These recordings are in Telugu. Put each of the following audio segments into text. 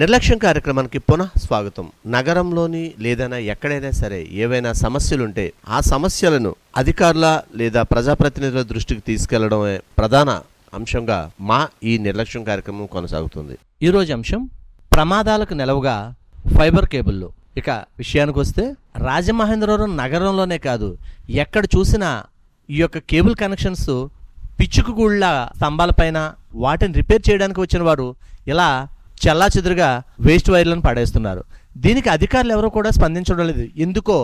నిర్లక్ష్యం కార్యక్రమానికి పునః స్వాగతం. నగరంలోని లేదైనా ఎక్కడైనా సరే ఏవైనా సమస్యలుంటే ఆ సమస్యలను అధికారుల లేదా ప్రజాప్రతినిధుల దృష్టికి తీసుకెళ్ళడమే ప్రధాన అంశంగా మా ఈ నిర్లక్ష్యం కార్యక్రమం కొనసాగుతుంది. ఈరోజు అంశం ప్రమాదాలకు నిలవుగా ఫైబర్ కేబుల్లు. ఇక విషయానికి వస్తే రాజమహేంద్రవరం నగరంలోనే కాదు ఎక్కడ చూసినా ఈ యొక్క కేబుల్ కనెక్షన్స్ పిచ్చుకుగుళ్ళ స్తంభాలపైన వాటిని రిపేర్ చేయడానికి వచ్చిన వారు ఇలా చెల్లాచెదురుగా వేస్ట్ వైర్లను పడేస్తున్నారు. దీనికి అధికారులు ఎవరు కూడా స్పందించడం లేదు. ఎందుకో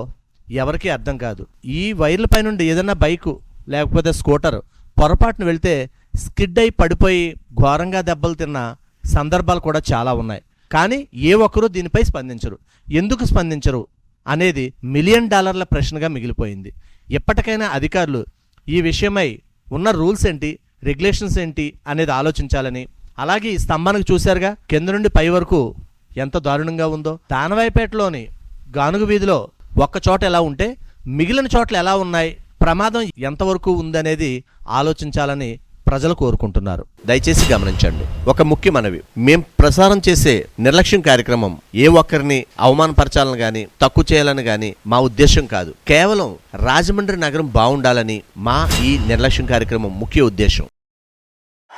ఎవరికీ అర్థం కాదు. ఈ వైర్లపై నుండి ఏదైనా బైకు లేకపోతే స్కూటర్ పొరపాటున వెళ్తే స్కిడ్ అయి పడిపోయి ఘోరంగా దెబ్బలు తిన్న సందర్భాలు కూడా చాలా ఉన్నాయి. కానీ ఏ ఒక్కరూ దీనిపై స్పందించరు. ఎందుకు స్పందించరు అనేది మిలియన్ డాలర్ల ప్రశ్నగా మిగిలిపోయింది. ఎప్పటికైనా అధికారులు ఈ విషయమై ఉన్న రూల్స్ ఏంటి రెగ్యులేషన్స్ ఏంటి అనేది ఆలోచించాలని అలాగే ఈ స్తంభానికి చూశారుగా? కింద నుండి పై వరకు ఎంత దారుణంగా ఉందో. దానవాయిపేటలోని గానుగు వీధిలో ఒక్క చోట ఎలా ఉంటే మిగిలిన చోట్ల ఎలా ఉన్నాయి ప్రమాదం ఎంతవరకు ఉందనేది ఆలోచించాలని ప్రజలు కోరుకుంటున్నారు. దయచేసి గమనించండి ఒక ముఖ్య మనవి. మేం ప్రసారం చేసే నిర్లక్ష్యం కార్యక్రమం ఏ ఒక్కరిని అవమానపరచాలని గాని తక్కువ చేయాలని గాని మా ఉద్దేశం కాదు. కేవలం రాజమండ్రి నగరం బాగుండాలని మా ఈ నిర్లక్ష్యం కార్యక్రమం ముఖ్య ఉద్దేశం